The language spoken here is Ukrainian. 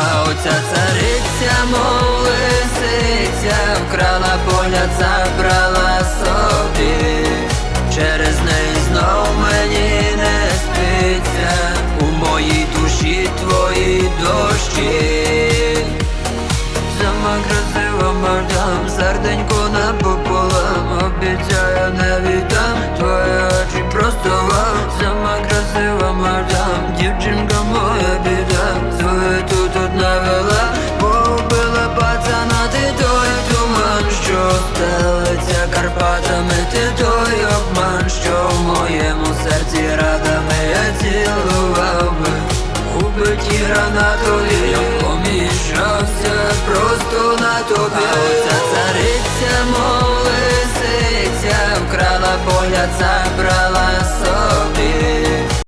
оця цариця, мов лисиця, вкрала поля, забрала собі, через неї знов мені не спиться, у моїй душі твої дощі. Сама красива мадам, серденько напополам Обіцяю не віддам, твої очі просто вам. Сама красива мадам, дівчинка моя Карпатами Ти той обман, що в моєму серці радами Я цілував би. Убиті гранатові Я поміщався просто на тобі. Оця цариця, мов лисиця Вкрала поля, забрала